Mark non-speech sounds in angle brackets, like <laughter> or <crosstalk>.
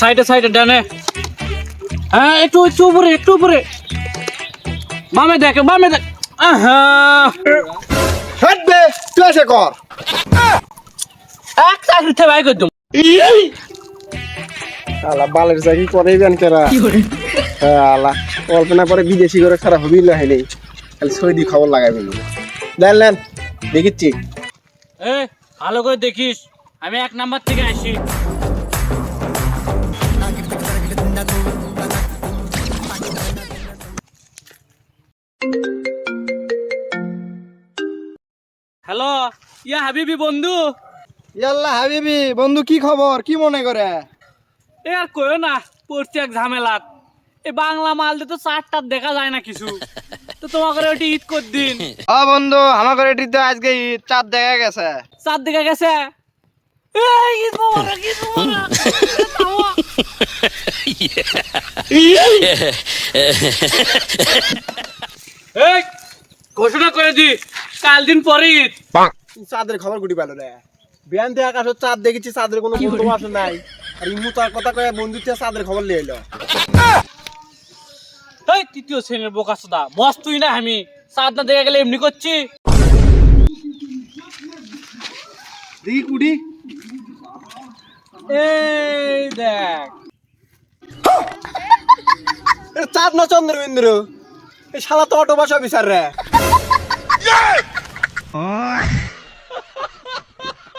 সাইডে সাইডে ডানে। হ্যাঁ একটু একটু উপরে একটু উপরে। বামে দেখ বামে দেখ। আহা। হাঁটবে তুই এসে কর। এক চাকরি থেকে বাই করে দেবো। আলা বালের চাকরি করেই বেন কেরা। আলা কল্পনা করে বিদেশি করে খারাপ হবি না হয়নি খালি সৌদি খবর লাগাবেন দেন নেন দেখিচ্ছি। এ ভালো করে দেখিস। আমি এক নাম্বার থেকে আসি। হ্যালো ইয়া হাবিবি বন্ধু। ইয়াল্লা হাবিবি বন্ধু কি খবর? কি মনে করে? এ আর কইও না পড়ছি এক ঝামেলাত। এই বাংলা মাল দিয়ে তো চারটার দেখা যায় না কিছু। তো তোমাকে ওটি ঈদ কর দিন। ও বন্ধু আমাকে এটিতে আজকে ঈদ চাঁদ দেখা গেছে। চার দেখা গেছে? এই, ঈদ মোবারক, ঈদ মোবারক। এ, <laughs> থামো। এই, ঘোষণা করে দি। কাল দিন পরে ঈদ। চাঁদের খবর গুটি পেল রে। বিয়ান থেকে আকাশ চাঁদ দেখেছি চাঁদের কোনো বন্ধু আসে নাই। আর ইমু তার কথা কয়ে বন্ধু থেকে চাঁদের খবর লিয়ে এলো। এই তৃতীয় শ্রেণির বোকা সুদা বস তুই না আমি। চাঁদ না দেখে গেলে এমনি করছি। দেখি কুড়ি এই দেখ। চাঁদ না চন্দ্রবিন্দু। এই শালা তো অটো বাসা বিচার রে। 啊